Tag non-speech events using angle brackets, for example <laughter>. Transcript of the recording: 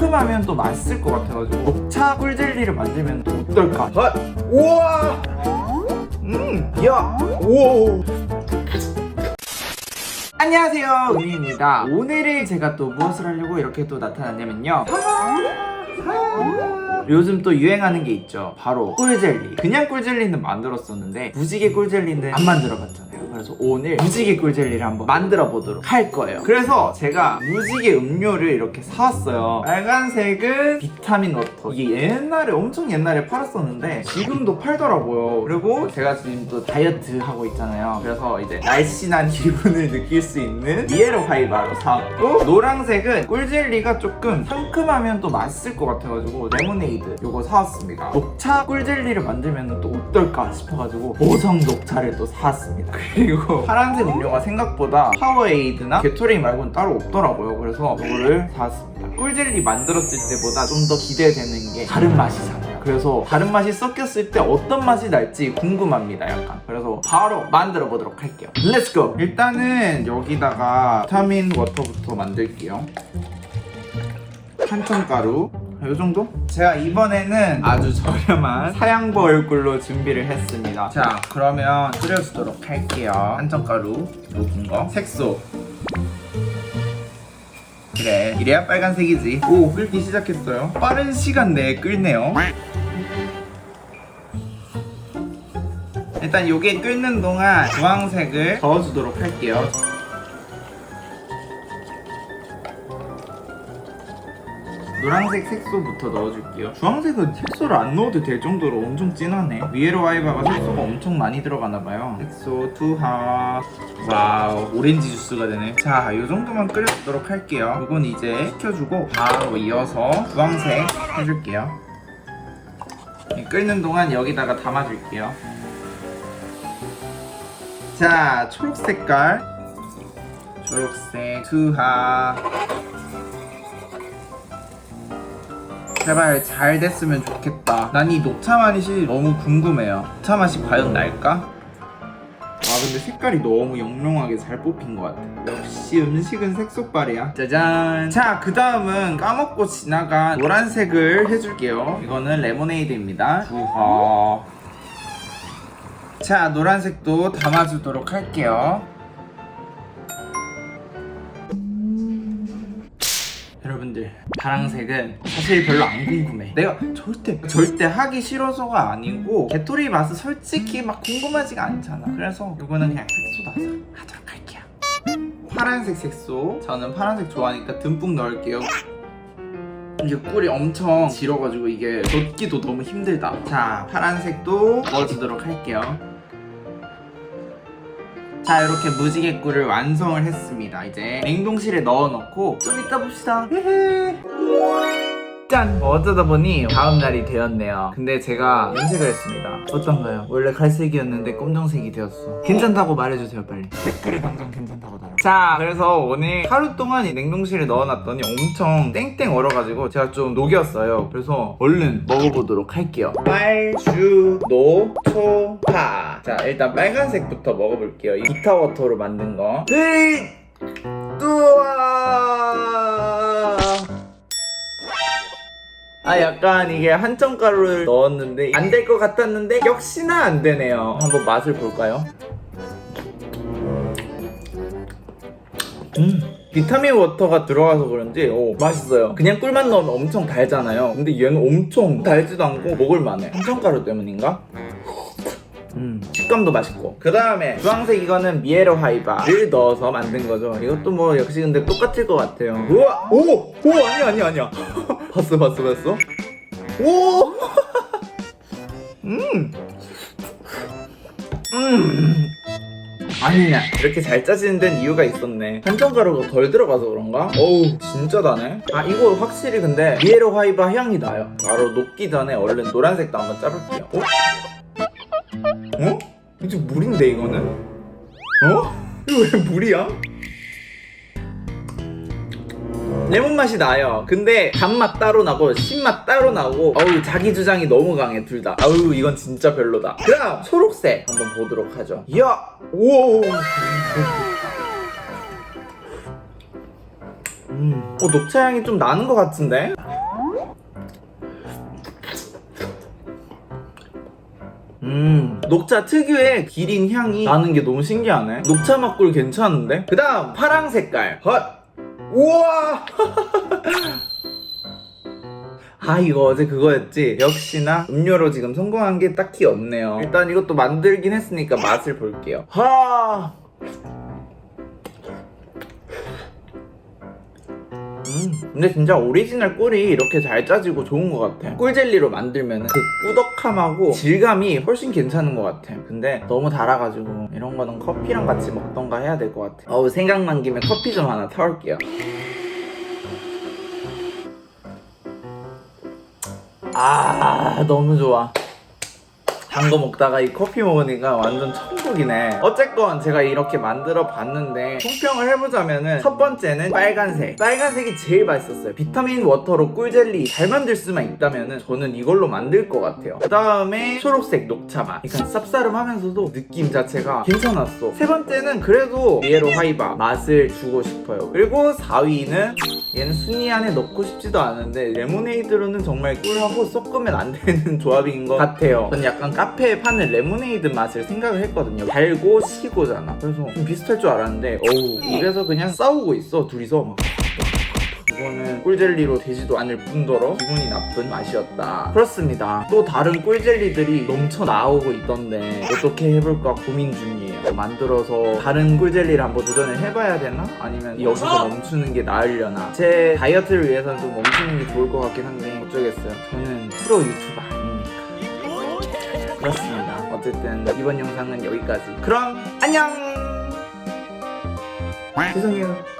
상큼하면 또 맛있을 것 같아가지고 녹차 꿀젤리를 만들면 또 어떨까? 아, 우와! 음, 야, 오. 안녕하세요, 은희입니다. 오늘은 제가 또 무엇을 하려고 이렇게 또 나타났냐면요. 요즘 또 유행하는 게 있죠. 바로 꿀젤리. 그냥 꿀젤리는 만들었었는데 무지개 꿀젤리는 안 만들어봤잖아요. 그래서 오늘 무지개 꿀젤리를 한번 만들어 보도록 할 거예요. 그래서 제가 무지개 음료를 이렇게 사왔어요. 빨간색은 비타민 워터. 이게 옛날에 엄청 옛날에 팔았었는데 지금도 팔더라고요. 그리고 제가 지금 또 다이어트 하고 있잖아요. 그래서 이제 날씬한 기분을 느낄 수 있는 미에로 하이바로 사왔고 노란색은 꿀젤리가 조금 상큼하면 또 맛있을 것 같아가지고 레모네이드 요거 사왔습니다. 녹차 꿀젤리를 만들면 또 어떨까 싶어가지고 보성 녹차를 또 사왔습니다. 그리고 <laughs> 파란색 음료가 생각보다 파워에이드나 게토레이 말고는 따로 없더라고요. 그래서 이거를 사왔습니다. 꿀젤리 만들었을 때보다 좀 더 기대되는 게 다른 맛이잖아요. 그래서 다른 맛이 섞였을 때 어떤 맛이 날지 궁금합니다. 약간. 그래서 바로 만들어 보도록 할게요. 렛츠고! 일단은 여기다가 비타민 워터부터 만들게요. 한천가루 이 정도? 제가 이번에는 아주 저렴한 사양보 얼굴로 준비를 했습니다. 자 그러면 끓여주도록 할게요. 한천가루 녹은 거. 색소. 그래. 이래야 빨간색이지. 오 끓기 시작했어요. 빠른 시간 내에 끓네요. 일단 요게 끓는 동안 주황색을 저어주도록 할게요 노란색 색소부터 넣어줄게요. 주황색은 색소를 안 넣어도 될 정도로 엄청 진하네. 위에로 와이바가 색소가 엄청 많이 들어가나봐요. 색소 투하. 와우, 오렌지 주스가 되네. 자, 이 정도만 끓여주도록 할게요. 이건 이제 식혀주고 바로 이어서 주황색 해줄게요. 이 끓는 동안 여기다가 담아줄게요. 자, 초록 색깔. 초록색 투하. 제발 잘 됐으면 좋겠다. 난 이 녹차 맛이 너무 궁금해요. 녹차 맛이 과연 날까? 아 근데 색깔이 너무 영롱하게 잘 뽑힌 것 같아. 역시 음식은 색소빨이야. 짜잔. 자, 그 다음은 까먹고 지나간 노란색을 해줄게요. 이거는 레모네이드입니다. 우와. 자, 노란색도 담아주도록 할게요. 여러분들. 파랑색은 사실 별로 안 궁금해. 내가 절대 절대 하기 싫어서가 아니고 개토리 맛은 솔직히 막 궁금하지가 않잖아. 그래서 이거는 그냥 색소다. 하도록 할게요. 파란색 색소. 저는 파란색 좋아하니까 듬뿍 넣을게요. 이게 꿀이 엄청 질어가지고 이게 넣기도 너무 힘들다. 자 파란색도 넣어주도록 할게요 자 이렇게 무지개 꿀을 완성을 했습니다. 이제 냉동실에 넣어놓고 좀 이따 봅시다 짠! 어쩌다 보니 다음 날이 되었네요. 근데 제가 염색을 했습니다. 어떤가요? 원래 갈색이었는데 검정색이 되었어. 괜찮다고 말해주세요 빨리. 댓글에 당장 괜찮다고 달아 자 그래서 오늘 하루 동안 이 냉동실에 넣어놨더니 엄청 땡땡 얼어가지고 제가 좀 녹였어요. 그래서 얼른 먹어보도록 할게요. 빨주 노 초 파. 자 일단 빨간색부터 먹어볼게요. 이 비타워터로 만든 거. 으이! 우와 아 약간 이게 한정가루를 넣었는데 안 될 것 같았는데 역시나 안 되네요. 한번 맛을 볼까요? 음 비타민 워터가 들어가서 그런지 오, 맛있어요. 그냥 꿀만 넣으면 엄청 달잖아요. 근데 얘는 엄청 달지도 않고 먹을만해. 한정가루 때문인가? 음, 식감도 맛있고. 그 다음에 주황색 이거는 미에로 하이바를 넣어서 만든 거죠. 이것도 뭐 역시 근데 똑같을 것 같아요. 우와! 오! 오 아니야 아니야 아니야 <laughs> 봤어 봤어 봤어 오! <laughs> 음! 음! 아니야 이렇게 잘 짜지는 데는 이유가 있었네 한정 가루가 덜 들어가서 그런가? 어우 진짜 다네 아 이거 확실히 근데 미에로 하이바 향이 나요 바로 녹기 전에 얼른 노란색도 한번 짜볼게요 어? 어? 이제 물인데 이거는? 어? 이거 왜 물이야? 레몬 맛이 나요. 근데 단맛 따로 나고 신맛 따로 나고 어우 자기 주장이 너무 강해 둘 다. 아우 이건 진짜 별로다. 그럼 초록색 한번 보도록 하죠. 야, 오. 음. 어, 녹차 향이 좀 나는 것 같은데? 음, 녹차 특유의 기린 향이 나는 게 너무 신기하네. 녹차 맛꿀 괜찮은데? 그 다음, 파랑 색깔. 헛! 우와! <laughs> 아, 이거 어제 그거였지? 역시나 음료로 지금 성공한 게 딱히 없네요. 일단 이것도 만들긴 했으니까 맛을 볼게요. 하! 음, 근데 진짜 오리지널 꿀이 이렇게 잘 짜지고 좋은 것 같아. 꿀젤리로 만들면 그 꾸덕함하고 질감이 훨씬 괜찮은 것 같아. 근데 너무 달아가지고 이런 거는 커피랑 같이 먹던가 해야 될 것 같아. 어우, 생각난 김에 커피 좀 하나 타올게요. 아, 너무 좋아. 단 거 먹다가 이 커피 먹으니까 완전 천국이네. 어쨌건 제가 이렇게 만들어 봤는데 총평을 해보자면은 첫 번째는 빨간색. 빨간색이 제일 맛있었어요. 비타민 워터로 꿀젤리 잘 만들 수만 있다면은 저는 이걸로 만들 것 같아요. 그 다음에 초록색 녹차 맛. 약간 쌉싸름하면서도 느낌 자체가 괜찮았어. 세 번째는 그래도 예로 하이바 맛을 주고 싶어요. 그리고 4위는 얘는 순위 안에 넣고 싶지도 않은데 레모네이드로는 정말 꿀하고 섞으면 안 되는 조합인 것 같아요. 전 약간 카 페에 파는 레모네이드 맛을 생각을 했거든요. 달고 시고잖아. 그래서 좀 비슷할 줄 알았는데 어우 입에서 그냥 싸우고 있어 둘이서 막. 이거는 꿀젤리로 되지도 않을 뿐더러 기분이 나쁜 맛이었다. 그렇습니다. 또 다른 꿀젤리들이 넘쳐 나오고 있던데 어떻게 해볼까 고민 중이에요. 만들어서 다른 꿀젤리를 한번 도전을 해봐야 되나? 아니면 여기서 멈추는 게 나으려나? 제 다이어트를 위해서는 좀 멈추는 게 좋을 것 같긴 한데 어쩌겠어요. 저는 프로 아닙니까? 그렇습니다. 어쨌든 이번 영상은 여기까지. 그럼 안녕! 죄송해요.